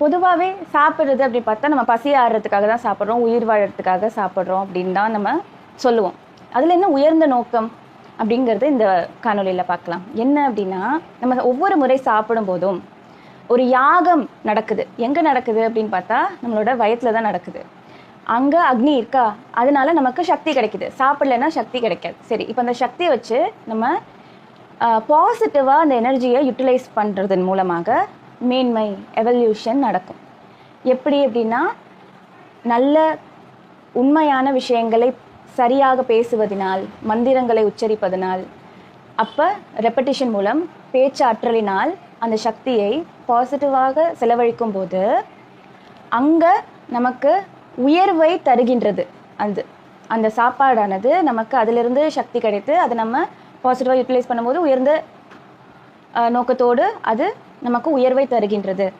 பொதுவாகவே சாப்பிட்றது அப்படி பார்த்தா நம்ம பசி ஆடுறதுக்காக தான் சாப்பிட்றோம் உயிர் வாழறதுக்காக சாப்பிட்றோம் அப்படின்னு தான் நம்ம சொல்லுவோம். அதில் என்ன உயர்ந்த நோக்கம் அப்படிங்கிறது இந்த காணொளியில் பார்க்கலாம். என்ன அப்படின்னா நம்ம ஒவ்வொரு முறை சாப்பிடும் போதும் ஒரு யாகம் நடக்குது. எங்கே நடக்குது அப்படின்னு பார்த்தா நம்மளோட வயத்தில் தான் நடக்குது. அங்கே அக்னி இருக்கா? அதனால நமக்கு சக்தி கிடைக்குது. சாப்பிடலைன்னா சக்தி கிடைக்காது. சரி இப்போ அந்த சக்தியை வச்சு நம்ம பாசிட்டிவாக அந்த எனர்ஜியை யூட்டிலைஸ் பண்ணுறதன் மூலமாக மேன்மை எவல்யூஷன் நடக்கும். எப்படி அப்படின்னா நல்ல உண்மையான விஷயங்களை சரியாக பேசுவதனால் மந்திரங்களை உச்சரிப்பதனால் அப்போ ரெப்படிஷன் மூலம் பேச்சாற்றலினால் அந்த சக்தியை பாசிட்டிவாக செலவழிக்கும் போது அங்கே நமக்கு உயர்வை தருகின்றது. அந்த அந்த சாப்பாடானது நமக்கு அதிலிருந்து சக்தி கிடைத்து அதை நம்ம பாசிட்டிவாக யூட்டிலைஸ் பண்ணும்போது உயர்ந்த நோக்கத்தோடு அது நமக்கு உயர்வை தருகின்றது.